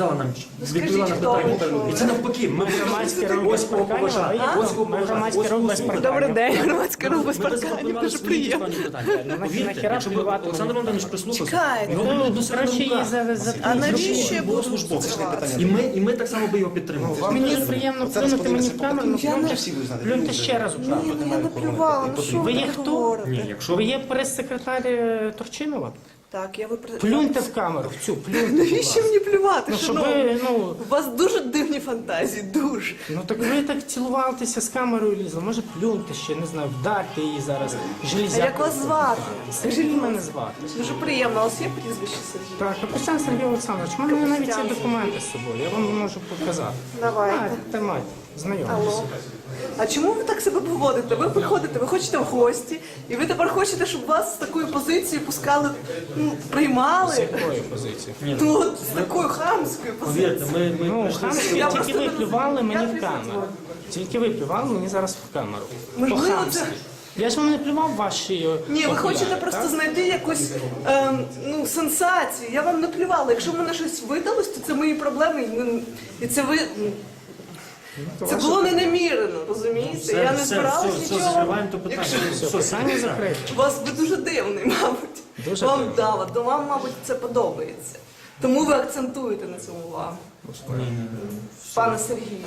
сказала нам, відповіла на питання. І це навпаки, ми Громадський рух ось без кого парканів, Ось кого Ми Ось кого без Добрий день, громадський рух без Ми парканів, дуже приємно. Повірте, якщо б Олександр Володимирович прислухався, його було до себе Коротше, її рука. за, за А навіщо я буду І ми, і ми так само би його підтримували. Мені приємно плюнути мені в камеру, ну плюньте, всі ви знаєте, плюньте ще раз у камеру. Ні, ну я не плювала, ну що Ви ви є хто? Ні, якщо Ви є прес-секретар е, Турчинова? Так, я ви Плюньте в камеру, в цю, плюньте, Навіщо мені плювати, Ну, щоб шановні? ви, ну, У вас дуже дивні фантазії, дуже. ну так ви так цілувалися з камерою лізли. Може плюньте ще, не знаю, вдарте її зараз. А Железяку. як вас звати? Сергій мене звати. Дуже приємно, у вас є прізвище Сергій? Так, Капустян Сергій Олександрович, у мене навіть є документи з собою, я вам можу показати. Давайте. А, тримайте, знайомтеся. Алло. А чому ви так себе поводите? Ви приходите, ви хочете в гості, і ви тепер хочете, щоб вас з такої позиції пускали, ну, З приймали. якої позиції? Ну, от з такою хамською повірте, позицією. ми, ми Ну, прийшли хамські, Я тільки просто ви не плювали розумію, мені в камеру. Тільки ви плювали мені зараз в камеру. Можливо, По-хамськи. це- Я ж вам не плював ваші е, Ні, ви окуляри, хочете просто так? знайти якусь ем, ну, сенсацію. Я вам не плювала. Якщо в мене щось видалось, то це мої проблеми. І, ми- і це ви. то Це було не намірено, розумієте? все, Я не все, збиралась все, все, нічого. закриваємо то питання. Якщо- Все, питання закрите. У вас ви дуже дивний, мабуть. Дуже вам дивний. да, то вам, мабуть, це подобається. Тому ви акцентуєте на цьому увагу. Пане Сергію.